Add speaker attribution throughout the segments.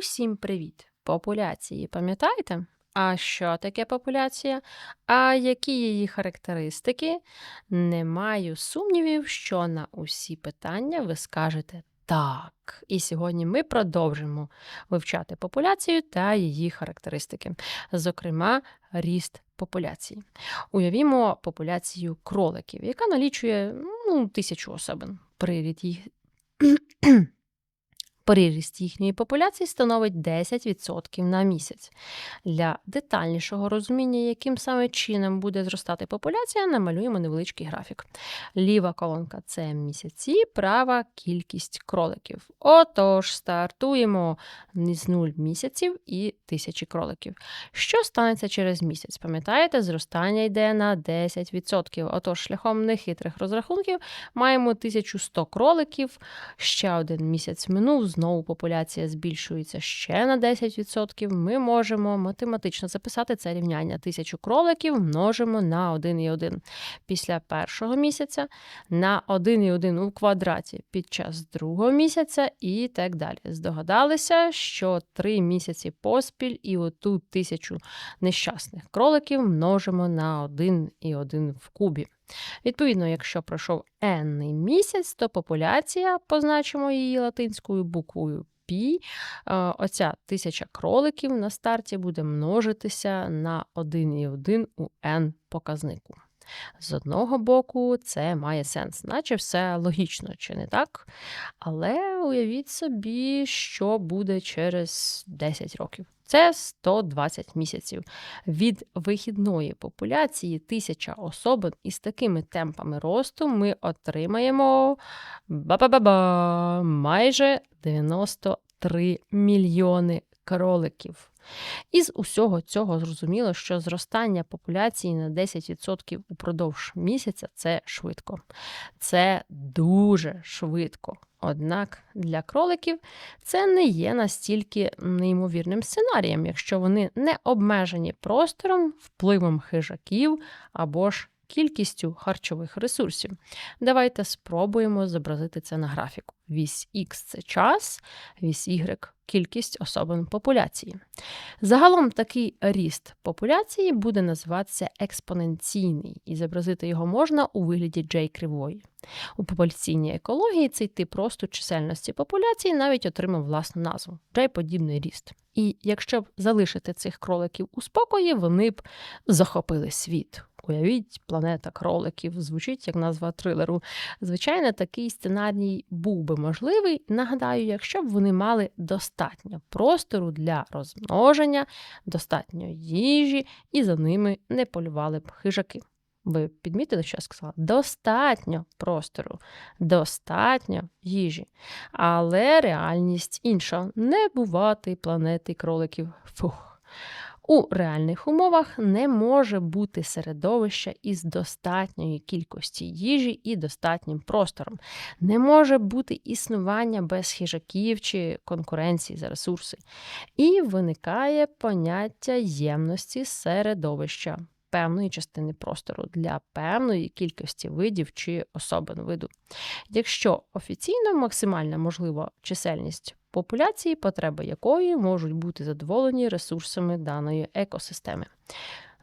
Speaker 1: Усім привіт! Популяції, пам'ятаєте? А що таке популяція? А які її характеристики? Не маю сумнівів, що на усі питання ви скажете так. І сьогодні ми продовжимо вивчати популяцію та її характеристики, зокрема, ріст популяції. Уявімо популяцію кроликів, яка налічує ну, тисячу особин. Прирід їх. Приріст їхньої популяції становить 10% на місяць. Для детальнішого розуміння, яким саме чином буде зростати популяція, намалюємо невеличкий графік. Ліва колонка це місяці, права кількість кроликів. Отож, стартуємо з 0 місяців і тисячі кроликів. Що станеться через місяць? Пам'ятаєте, зростання йде на 10%. Отож, шляхом нехитрих розрахунків маємо 1100 кроликів, ще один місяць минув знову популяція збільшується ще на 10%, ми можемо математично записати це рівняння. Тисячу кроликів множимо на 1,1. Після першого місяця на 1,1 у квадраті під час другого місяця і так далі. Здогадалися, що три місяці поспіль і оту тисячу нещасних кроликів множимо на 1,1 в кубі. Відповідно, якщо пройшов енний місяць, то популяція, позначимо її латинською буквою Пі, оця тисяча кроликів на старті буде множитися на 1,1 у n показнику. З одного боку, це має сенс, наче все логічно, чи не так? Але уявіть собі, що буде через 10 років. Це 120 місяців. Від вихідної популяції тисяча особин із такими темпами росту ми отримаємо ба-ба-ба-ба, майже 93 мільйони кроликів. Із усього цього зрозуміло, що зростання популяції на 10% упродовж місяця це швидко. Це дуже швидко. Однак для кроликів це не є настільки неймовірним сценарієм, якщо вони не обмежені простором, впливом хижаків або ж кількістю харчових ресурсів. Давайте спробуємо зобразити це на графіку. Вісь Х це час, вісь Y кількість особин популяції. Загалом такий ріст популяції буде називатися експоненційний, і зобразити його можна у вигляді J кривої. У популяційній екології цей тип росту чисельності популяції навіть отримав власну назву J-подібний ріст. І якщо б залишити цих кроликів у спокої, вони б захопили світ. Уявіть, планета кроликів звучить як назва трилеру. Звичайно, такий сценарій був би можливий. Нагадаю, якщо б вони мали достатньо простору для розмноження, достатньо їжі, і за ними не полювали б хижаки. Ви підмітили, що я сказала? Достатньо простору, достатньо їжі. Але реальність інша не бувати планети кроликів. Фух. У реальних умовах не може бути середовища із достатньої кількості їжі і достатнім простором. Не може бути існування без хижаків чи конкуренції за ресурси. І виникає поняття ємності середовища. Певної частини простору для певної кількості видів чи особин виду. Якщо офіційно максимальна можлива чисельність популяції, потреби якої можуть бути задоволені ресурсами даної екосистеми.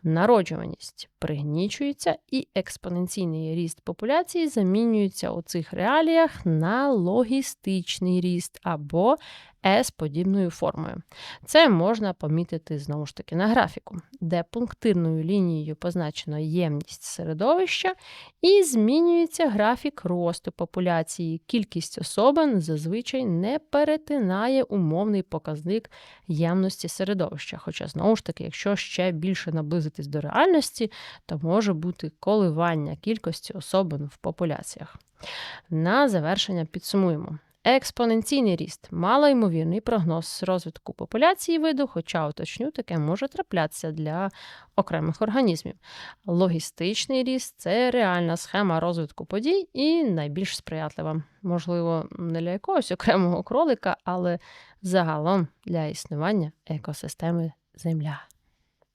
Speaker 1: Народжуваність пригнічується, і експоненційний ріст популяції замінюється у цих реаліях на логістичний ріст або с подібною формою. Це можна помітити знову ж таки на графіку, де пунктирною лінією позначено ємність середовища, і змінюється графік росту популяції. Кількість особин зазвичай не перетинає умовний показник ємності середовища. Хоча, знову ж таки, якщо ще більше наблизитись до реальності, то може бути коливання кількості особин в популяціях. На завершення підсумуємо. Експоненційний ріст малоймовірний прогноз розвитку популяції виду, хоча уточню, таке може траплятися для окремих організмів. Логістичний ріст це реальна схема розвитку подій і найбільш сприятлива. Можливо, не для якогось окремого кролика, але загалом для існування екосистеми Земля.